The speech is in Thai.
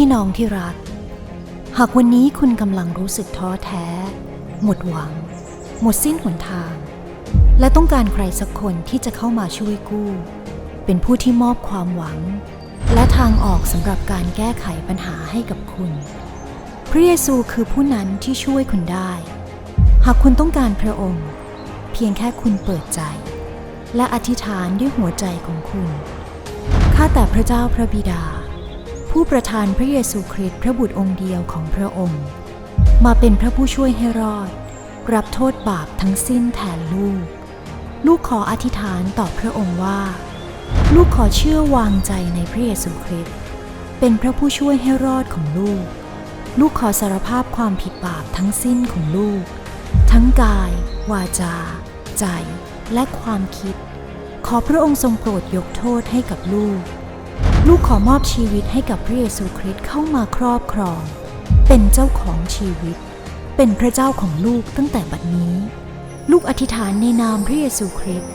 พี่น้องที่รัก หากวันนี้คุณกำลังรู้สึกท้อแท้ หมดหวัง หมดสิ้นหนทาง และต้องการใครสักคนที่จะเข้ามาช่วยกู้ เป็นผู้ที่มอบความหวัง และทางออกสำหรับการแก้ไขปัญหาให้กับคุณ พระเยซูคือผู้นั้นที่ช่วยคุณได้ หากคุณต้องการพระองค์ เพียงแค่คุณเปิดใจ และอธิษฐานด้วยหัวใจของคุณข้าแต่พระเจ้าพระบิดา ผู้ประทานพระเยซูคริสต์พระบุตรองค์เดียวของพระองค์ มาเป็นพระผู้ช่วยให้รอด รับโทษบาปทั้งสิ้นแทนลูก ลูกขออธิษฐานต่อพระองค์ว่า ลูกขอเชื่อวางใจในพระเยซูคริสต์เป็นพระผู้ช่วยให้รอดของลูก ลูกขอสารภาพความผิดบาปทั้งสิ้นของลูก ทั้งกาย วาจา ใจ และความคิด ขอพระองค์ทรงโปรดยกโทษให้กับลูก ลูกขอมอบชีวิตให้กับพระเยซูคริสต์เข้ามาครอบครอง เป็นเจ้าของชีวิต เป็นพระเจ้าของลูกตั้งแต่บัดนี้ ลูกอธิษฐานในนามพระเยซูคริสต์